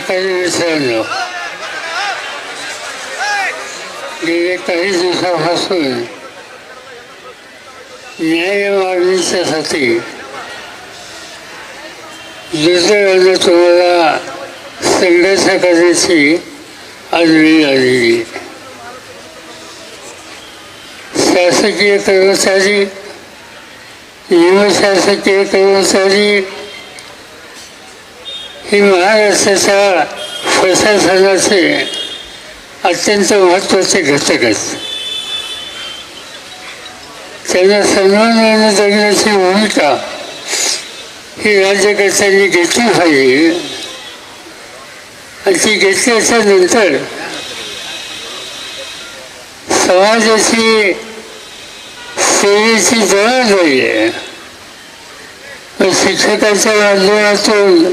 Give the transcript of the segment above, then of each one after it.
सहकारी मित्रांनो गेले काही दिवसापासून न्याय मागणीच्यासाठी दुसऱ्यानं तुम्हाला संघर्ष करण्याची आज वेळ आलेली शासकीय कर्मचारी निमशासकीय कर्मचारी ही महाराष्ट्राच्या प्रशासनाचे अत्यंत महत्त्वाचे घटक आहेत. त्यांना सन्मान जगण्याची भूमिका ही राज्यकर्त्यांनी घेतली पाहिजे. आणि ती घेतल्याच्या नंतर समाजाची सेवेची जबाबदारी आहे शिक्षकाच्या माध्यमातून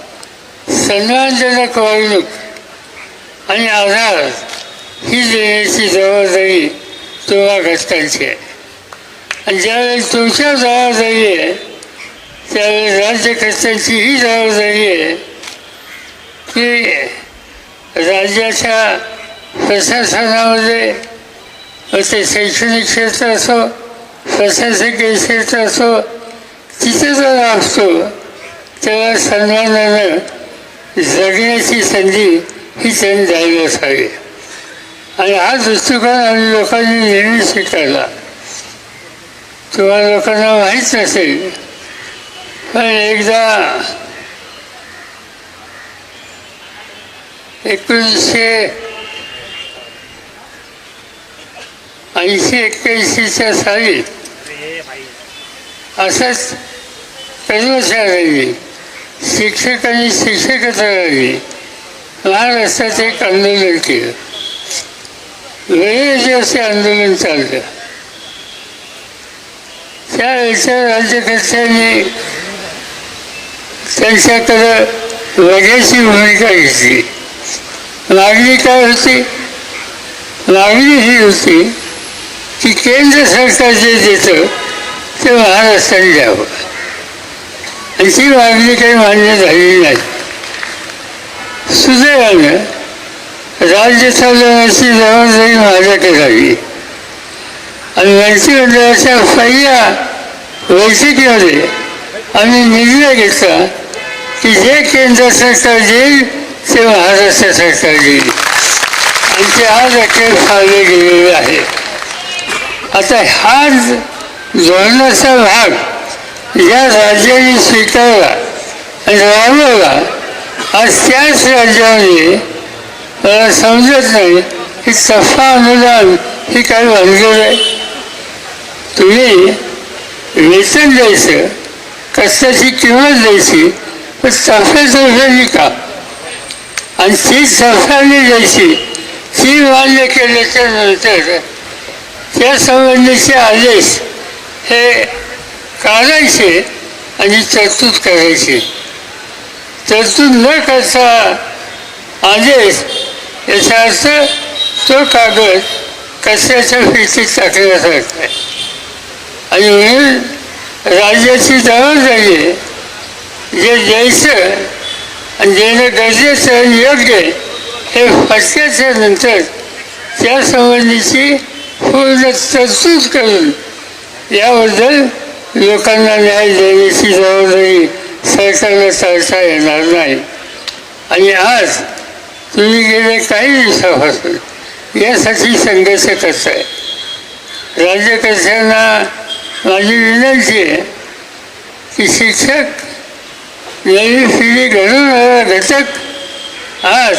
सन्मानजनक वागणूक आणि आधार ही देण्याची जबाबदारी तुम्हा घटकांची आहे. आणि ज्यावेळेस तुमच्या जबाबदारी आहे त्यावेळेस राज्यकर्त्यांची ही जबाबदारी आहे की राज्याच्या प्रशासनामध्ये ते शैक्षणिक क्षेत्र असो प्रशासकीय क्षेत्र असो तिथे जर असतो तेव्हा सन्मानानं जगण्याची संधी ही त्यांनी द्यायला असावी आणि हा दृष्टिकोन आम्ही लोकांनी नेहमी स्वीकारला. तुम्हाला लोकांना माहीत नसेल पण एकदा एकोणीसशे ऐंशी एक्क्याऐंशीच्या साली असंच कर्मचाऱ्यांनी शिक्षक आणि शिक्षकेतरांनी महाराष्ट्रात एक आंदोलन केलं. वेळेचे असे आंदोलन चाललं. त्यावेळेच्या राज्यकर्त्यांनी त्यांच्याकडं वगैरेची भूमिका घेतली. मागणी काय होती. मागणी ही होती की केंद्र सरकार जे देतं ते महाराष्ट्राने द्यावं आणि ती मागणी काही मान्य झालेली नाही. सुदैवानं राज्य चालवण्याची जबाबदारी माझ्याकडे आली आणि मंत्रिमंडळाच्या पहिल्या बैठकीमध्ये आम्ही निर्णय घेतला की जे केंद्र सरकार देईल ते महाराष्ट्र सरकार देईल. आणि ते आज अखेर फाळले गेलेले आहे आता हा धोरणाचा भाग या राज्याने स्वीकारला आणि राबवला आज त्याच राज्यामध्ये मला समजत नाही. की सफा अनुदान हे काय भानगड आहे? तुम्ही वेतन द्यायचं कष्टाची किंमत द्यायची पण सफेतर्फे का? आणि ती सफाने द्यायची ती मान्य केल्याच्यानंतर त्या संबंधीचे आदेश हे काढायचे आणि तरतूद करायची. तरतूद न करता आदेश याचा अर्थ तो कागद कशाच्या फिरतीत टाकण्यासारखा आहे आणि म्हणून राज्याची जबाबदारी आहे जे द्यायचं आणि देणं गरजेचं आणि योग्य हे फटक्याच्या नंतर त्या संबंधीची पूर्ण तरतूद करून याबद्दल लोकांना न्याय देण्याची जबाबदारी सरकारला टाळता येणार नाही. आणि आज तुम्ही गेले काही दिवसापासून यासाठी संघर्ष करताय. राज्यकर्त्यांना माझी विनंती आहे की शिक्षक नवी पिढी घडवणारा घटक आज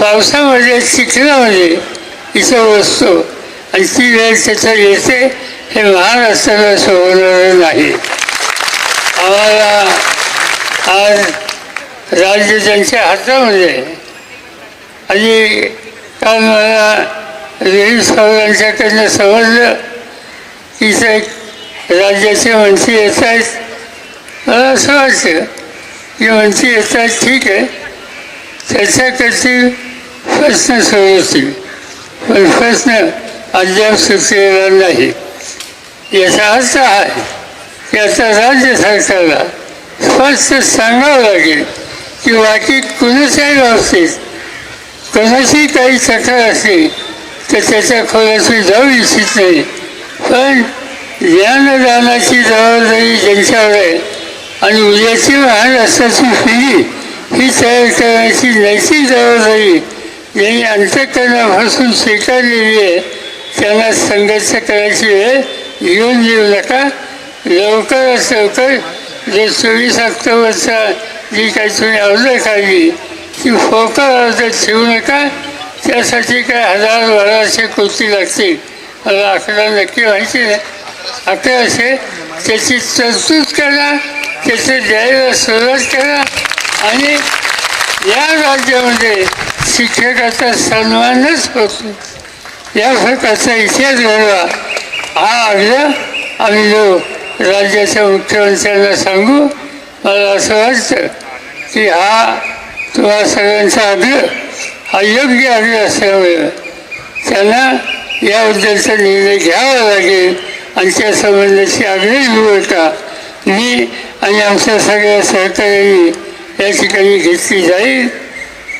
पावसामध्ये चिखलामध्ये इथं बसतो आणि ती वेळ त्याचा येते. हे महाराष्ट्राला सोडवणारं नाही. आम्हाला आज राज्य त्यांच्या हातामध्ये आणि काल मला रवी साहेबांच्याकडनं समजलं की ते राज्याचे मंत्री येत आहेत मला असं वाटतं की मंत्री येत आहेत ठीक आहे. त्याच्याकडची प्रश्न सोडवतील. पण प्रश्न अद्याप सुचलेला नाही. याचा अर्थ आहे. याचा राज्य सरकारला स्पष्ट सांगावं लागेल की बाकी कुणाच्याही बाबतीत कोणाची काही तक्रार असली तर त्याच्या खोलाशी जाऊ इच्छित नाही. पण ज्ञानदानाची जबाबदारी ज्यांच्यावर आहे आणि उद्याची महाराष्ट्राची पिढी ही तयार करण्याची नैतिक जबाबदारी ज्यांनी अंतकरणापासून स्वीकारलेली आहे त्यांना संघर्ष करायची वेळ येऊन देऊ नका. लवकरात लवकर जे चोवीस ऑक्टोबरचा जी काही तुम्ही अर्ज काढली ती फोकल अर्ज ठेवू नका. त्यासाठी काय हजार बाराशे कोटी लागतील. मला आकडा नक्की माहिती नाही. अकराशे त्याची तरतूद करा त्याचे द्यायला सुरुवात करा आणि या राज्यामध्ये शिक्षकाचा सन्मानच होतो. या प्रकारचा इतिहास घडवा. हा अर्ज आम्ही जो राज्याच्या मुख्यमंत्र्यांना सांगू मला असं वाटतं की हा तुम्हा सगळ्यांचा अर्ज हा योग्य अर्ज असल्यामुळे त्यांना याबद्दलचा निर्णय घ्यावा लागेल आणि त्या संबंधाची आग्रही भूमिका मी आणि आमच्या सगळ्या सहकार्यांनी या ठिकाणी घेतली जाईल.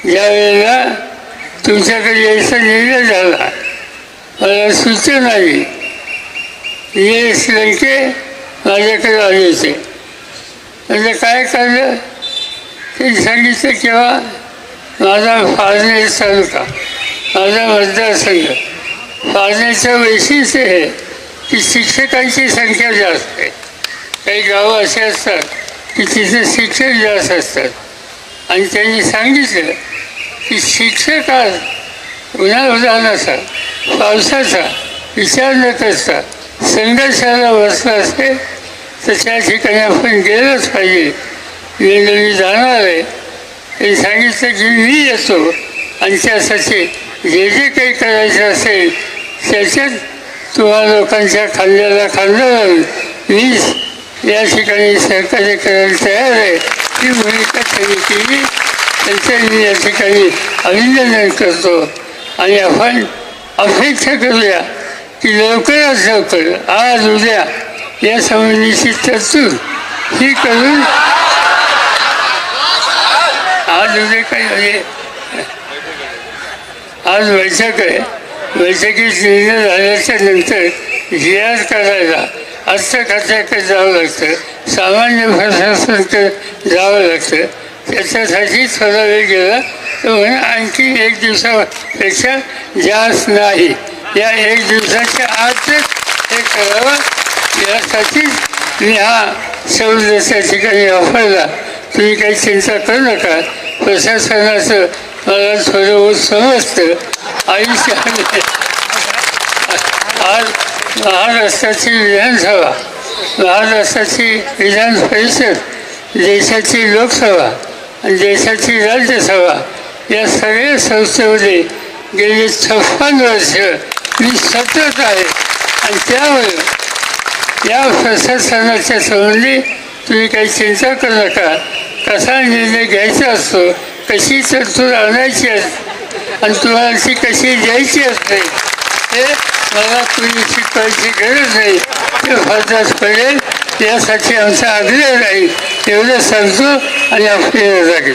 ज्यावेळेला तुमच्याकडे यायचा निर्णय झाला मला सूचना आली ये लंके माझ्याकडे आले होते. म्हणजे काय करणं ते सांगितलं किंवा माझा फाळणे तालुका माझा मतदारसंघ फाळण्याचं वैशिष्ट्य हे की शिक्षकांची संख्या जास्त आहे. काही गावं असे असतात की तिथे शिक्षक जास्त असतात. आणि त्यांनी सांगितलं की शिक्षक आज उन्हाळ्याचा पावसाचा विचार न करता संघर्षाला बसला असेल तर त्या ठिकाणी आपण गेलंच पाहिजे. वेळोवेळी जाणार आहे. हे सांगितलं की मी येतो. आणि त्यासाठी जे जे काही करायचं असेल त्याच्यात तुम्हा लोकांच्या खांद्याला खांदा लावून मी या ठिकाणी सहकार्य करायला तयार आहे. ही भूमिका त्यांनी केली. त्यांचं मी या ठिकाणी अभिनंदन करतो. आणि आपण अपेक्षा करूया. की लवकरात लवकर. आज उद्या या संबंधीची तरतूद ही करून आज उद्या काही म्हणजे आज बैठक आहे. बैठकीत निर्णय झाल्याच्यानंतर जी आर करायला अर्थ खात्याकडे जावं लागतं. सामान्य प्रशासनाकडे जावं लागतं. त्याच्यासाठी थोडा वेळ गेला. आणखी एक दिवसापेक्षा जास्त नाही. या एक दिवसाच्या आतच हे करावं. यासाठीच मी हा सवलतीच्या ठिकाणी वापरला. तुम्ही काही चिंता करू नका. प्रशासनाचं मला थोडं समजतं आयुष्याने आज महाराष्ट्राची विधानसभा महाराष्ट्राची विधान परिषद देशाची लोकसभा देशाची राज्यसभा या सगळ्या संस्थेमध्ये गेली छप्पन वर्ष मी सतत आहे. आणि त्यामुळे या प्रशासनाच्या संबंधी तुम्ही काही चिंता करू नका. कसा निर्णय घ्यायचा असतो कशी तरतूद आणायची असते आणि तुम्हाला ती कशी द्यायची असते हे मला तुम्ही शिकवायची गरज नाही. ते फरदास पडेल यासाठी आमचा आग्रह राहील. एवढं सांगतो आणि आपली लागेल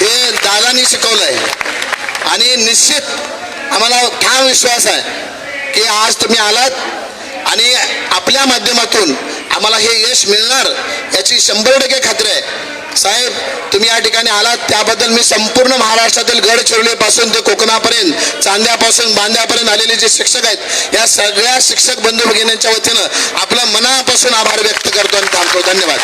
हे दादानी शिकवलंय. आणि निश्चित आम्हाला ठाम विश्वास आहे की आज तुम्ही आलात आणि आपल्या माध्यमातून आम्हाला हे यश मिळणार याची शंभर टक्के खात्री आहे. साहेब तुम्ही या ठिकाणी आलात त्याबद्दल मी संपूर्ण महाराष्ट्रातील गडचिरोलीपासून ते कोकणापर्यंत चांद्यापासून बांद्यापर्यंत आलेले जे शिक्षक आहेत या सगळ्या शिक्षक बंधू भगिनींच्या वतीनं आपलं मनापासून आभार व्यक्त करतो आणि थांबतो. धन्यवाद.